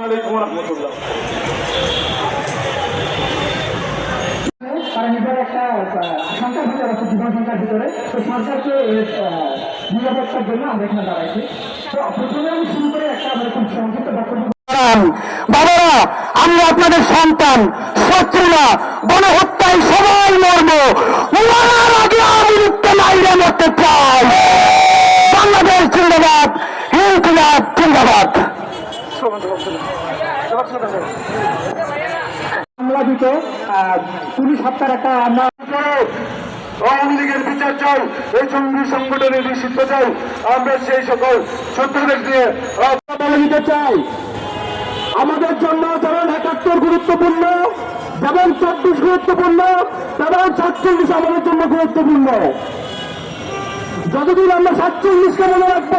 আলাইকুম রহমতুল্লাহ। তারা নিজের একটা আহ, ভিতরে আছে জীবন সংখ্যার ভিতরে তো সরকারকে নিরাপত্তার জন্য আমরা এখানে দাঁড়াইছি। তো প্রথমে আমি শুরু করে একটা আমরা খুব সংক্ষিপ্ত বক্তব্য বাবারা আমরা আপনাদের সন্তান শত্রুরা গণহত্যায় সবাই মরবো। মরার আগে আমি মুক্তি লাইনে মরতে চাই। বাংলাদেশ জিন্দাবাদ ইনকিলাব জিন্দাবাদ। দিত পুলিশ হত্যার একটা আমরা আওয়ামী লীগের বিচার চাই এই জঙ্গি সংগঠনের নিষিদ্ধ চাই আমরা সেই সকল দিয়ে দিতে চাই আমাদের জন্য যেমন একাত্তর গুরুত্বপূর্ণ যেমন চব্বিশ গুরুত্বপূর্ণ তেমন সাতচল্লিশ আমাদের জন্য গুরুত্বপূর্ণ। যতদিন আমরা সাতচল্লিশকে মনে রাখব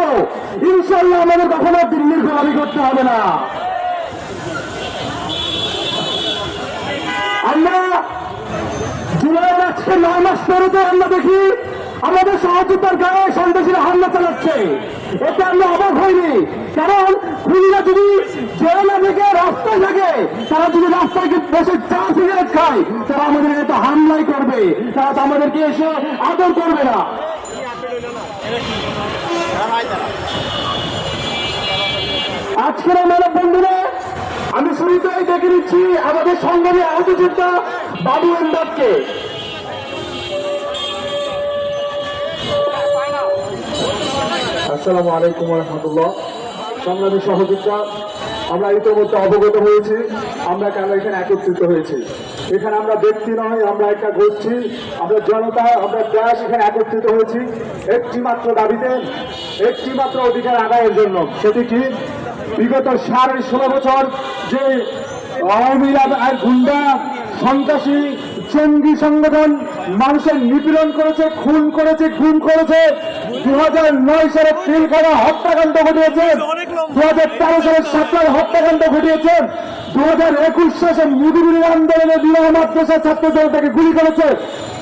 ইনশাল্লাহ আমাদের কখনো দিল্লির গোলামি করতে হবে না। আমরা জুলাইয়ের আজকে নয় মাস পরেতে আমরা দেখি আমাদের সহযোগিতার গায়ে সন্ত্রাসীরা হামলা চালাচ্ছে। এতে আমরা অবাক হইনি, কারণ খুনিরা যদি জেলা থেকে রাস্তায় থাকে, তারা যদি রাস্তায় বসে চা সিগারেট খায়, তারা আমাদের এত হামলাই করবে, তারা তো আমাদেরকে এসে আদর করবে না। আজকের আমার বন্ধুরা, আমি শুরুতেই দেখে নিচ্ছি আমাদের সংগ্রামী আহত বাবু এমদাদকে। আসসালামু আলাইকুম রহমতুল্লাহ। সংগ্রামী সহযোগিতা আমরা ইতিমধ্যে অবগত হয়েছি, আমরা কেন এখানে একত্রিত হয়েছি। এখানে আমরা ব্যক্তি নয়, আমরা একটা গোষ্ঠী, আমরা জনতা, আমরা দেশ এখানে একত্রিত হয়েছি। একটি মাত্র দাবিতে একটি মাত্র অধিকার আদায়ের জন্য। সেটি কি? বিগত সাড়ে ষোলো বছর যে আওয়ামী আর গুন্ডা, সন্ত্রাসী জঙ্গি সংগঠন মানুষের নিপীড়ন করেছে, খুন করেছে খুন করেছে। দু নয় সালে তিলখানা হত্যাকাণ্ড ঘটিয়েছে। দু হাজার তেরো সালে সাতটার হত্যাকাণ্ড ঘটিয়েছে। দু হাজার একুশ সালে মুদিবির আন্দোলনে বিবাহ মাদ্রাসা ছাত্র জনতাকে গুলি করেছে।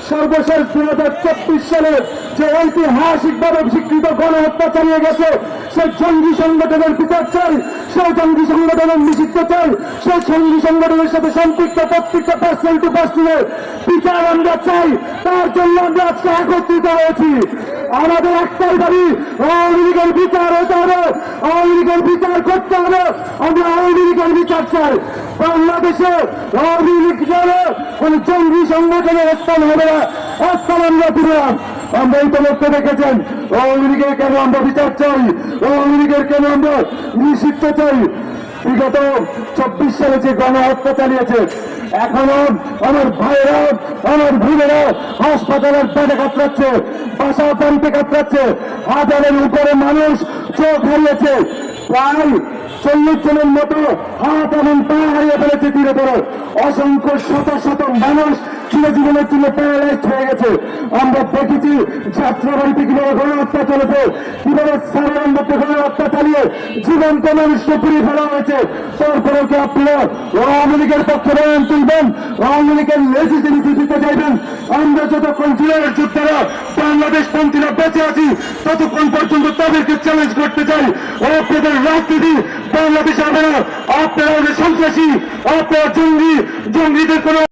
সর্বশেষ দু হাজার চব্বিশ সালে যে ঐতিহাসিকভাবে স্বীকৃত গণহত্যা চালিয়ে গেছে, সেই জঙ্গি সংগঠনের বিচার চাই সেই জঙ্গি সংগঠনের নিষিদ্ধ চাই সেই জঙ্গি সংগঠনের সাথে সম্পৃক্ত প্রত্যেকটা পার্সেন্ট টু পার্সেন্টের বিচার আমরা চাই। তার জন্য আমরা আজকে একত্রিত হয়েছি। আমাদের একটাই দাবি, আওয়ামী লীগের বিচার হতে হবে। আওয়ামী লীগের বিচার করতে হবে। আমরা আওয়ামী লীগের বিচার চাই। বাংলাদেশে আওয়ামী লীগ যাবে কোন জঙ্গি সংগঠনের স্থান হবে না। স্থান আমরা দিলাম আমরা ইতিমধ্যে দেখেছেন আওয়ামী লীগের কেন আমরা বিচার চাই? আওয়ামী লীগের কেন আমরা নিষিদ্ধ চাই? বিগত চব্বিশ সালে যে গণহত্যা চালিয়েছে, এখনও আমার ভাইরা আমার বোনেরা হাসপাতালের পেটে কাতরাচ্ছে, বাসা বাড়িতে কাতরাচ্ছে, হাজারের উপরে মানুষ চোখ হারিয়েছে। প্রায় চল্লিশ জনের মতো হাত এবং পা হারিয়ে ফেলেছে তীরে পরে অসংখ্য শত শত মানুষ চিরজীবনের জন্য প্যারালাইজড হয়ে গেছে। আমরা দেখেছি যাত্রাবাড়িতে কীভাবে গণহত্যা চলেছে, কীভাবে মধ্যে গণহত্যা চালিয়ে জীবন্ত মানুষকে পুড়িয়ে ফেলা হয়েছে। তারপরেও কি আপনারা আওয়ামী লীগের পক্ষে বয়ান তুলবেন? আওয়ামী লীগের লেজিটিমিটি দিতে চাইবেন? আমরা যতক্ষণ জুলাইয়ের যোদ্ধারা বাংলাদেশ পন্থীরা বেঁচে আছি, ততক্ষণ পর্যন্ত তাদেরকে চ্যালেঞ্জ করতে চাই। আপনাদের রাজনীতি বাংলাদেশ হবে আপনারা সন্ত্রাসী, আপনারা জঙ্গি, জঙ্গিদের কোনো